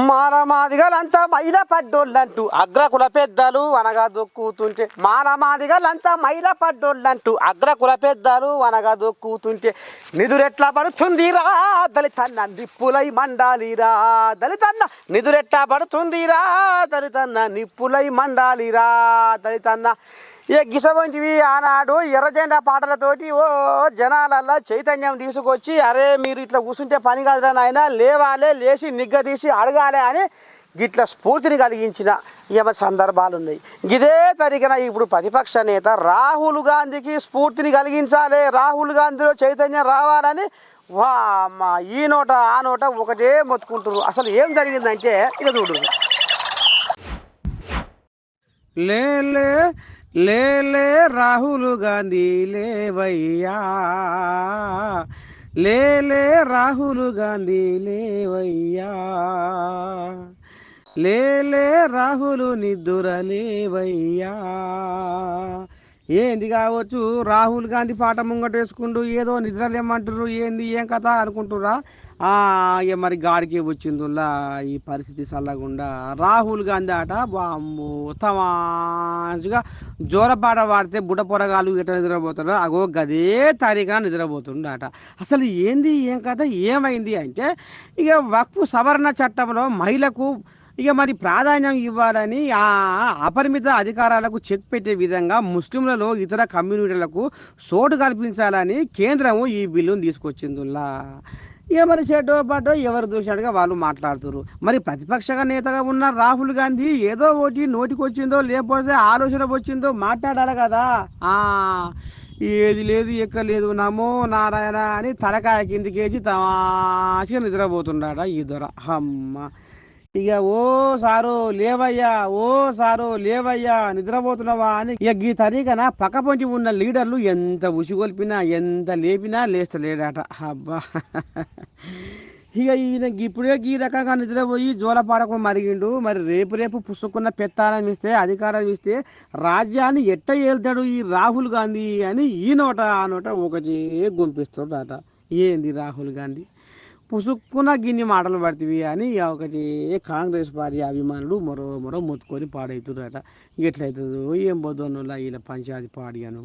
మానమాదిగలంతా మైల పడ్డోళ్ళంటూ అగ్రకుల పెద్దలు అనగా దొక్కుతుంటే మానమాదిగలంతా మైల పడ్డోళ్ళంటూ అగ్రకుల పెద్దలు అనగా దొక్కుతుంటే నిదురెట్లా పడుతుందిరా దళితన్న నిప్పులై మండాలిరా దళితన్న నిదురెట్లా పడుతుందిరా దళితన్న నిప్పులై మండాలిరా దళితన్న ఏ గిసవంటివి ఆనాడు ఎర్రజెండా పాటలతోటి ఓ జనాలల్లా చైతన్యం తీసుకొచ్చి అరే మీరు ఇట్లా కూర్చుంటే పని కాదురా నాయన లేవాలే లేచి నిగ్గదీసి అడగాలే అని గిట్ల స్ఫూర్తిని కలిగించిన ఎవరి సందర్భాలు ఉన్నాయి ఇదే తరిగిన ఇప్పుడు ప్రతిపక్ష నేత రాహుల్ గాంధీకి స్ఫూర్తిని కలిగించాలి రాహుల్ గాంధీలో చైతన్యం రావాలని వా మా ఈ నోట ఆ నోట ఒకటే మొత్తుకుంటున్నారు అసలు ఏం జరిగిందంటే ఇక చూడు. లే లే లే రాహుల్ గాంధీ లేవయ్యా. లే లే రాహుల్ గాంధీ లేవయ్యా. లే లే రాహుల్ నిద్దుర లేవయ్యా. ఏంది కావచ్చు? రాహుల్ గాంధీ పాట ముంగట వేసుకుంటూ ఏదో నిద్రలేమంటారు ఏంది ఏం కథ అనుకుంటురా ఇక మరి గాడికి వచ్చిందిలా ఈ పరిస్థితి చల్లకుండా రాహుల్ గాంధీ ఆట బాంబు తమాషగా జోరపాట వాడితే బుట్ట పొరగాలు ఎట్లా నిద్రపోతారో అగో గదే తారీఖున ఆట. అసలు ఏంది ఏం కథ ఏమైంది అంటే ఇక వక్ఫ్ సవరణ చట్టంలో మహిళకు ఇక మరి ప్రాధాన్యం ఇవ్వాలని ఆ అపరిమిత అధికారాలకు చెక్ పెట్టే విధంగా ముస్లింలలో ఇతర కమ్యూనిటీలకు చోటు కల్పించాలని కేంద్రం ఈ బిల్లును తీసుకొచ్చిందిలా ఇక మరి చేటో పాటో ఎవరు దూషాడుగా వాళ్ళు మాట్లాడుతారు మరి ప్రతిపక్ష నేతగా ఉన్న రాహుల్ గాంధీ ఏదో ఒకటి నోటికొచ్చిందో లేకపోతే ఆలోచన వచ్చిందో మాట్లాడాలి కదా. ఏది లేదు ఎక్కలేదు నమో నారాయణ అని తలకాయ కిందికేసి తమాషగా నిద్రపోతున్నాడా ఈ దొర. అమ్మ. ఇక ఓ సారు లేవయ్యా ఓ సారు లేవయ్యా నిద్రపోతున్నావా అని ఇక ఈ తరీకన పక్క పొంచి ఉన్న లీడర్లు ఎంత ఉసిగొల్పినా ఎంత లేపినా లేస్తలేడట. అబ్బా. ఇక ఈయన ఇప్పుడే ఈ రకంగా నిద్రపోయి జోలపాడకు మరిగిండు. మరి రేపు రేపు పుసుకున్న పెత్తారం ఇస్తే అధికారం ఇస్తే రాజ్యాన్ని ఎట్ట ఏళ్తాడు ఈ రాహుల్ గాంధీ అని ఈ నోట ఆ నోట ఒకటే గుంపిస్తాడట ఏంది రాహుల్ గాంధీ? పుసుక్కున గిన్ని మాటలు పడుతుంది అని ఒకటి కాంగ్రెస్ పార్టీ అభిమానులు మరో మరో మొత్తుకొని పాడవుతున్నారట ఎట్లయితుందో ఏం పోతుందో ఇలా పంచాయతీ పాడిగాను.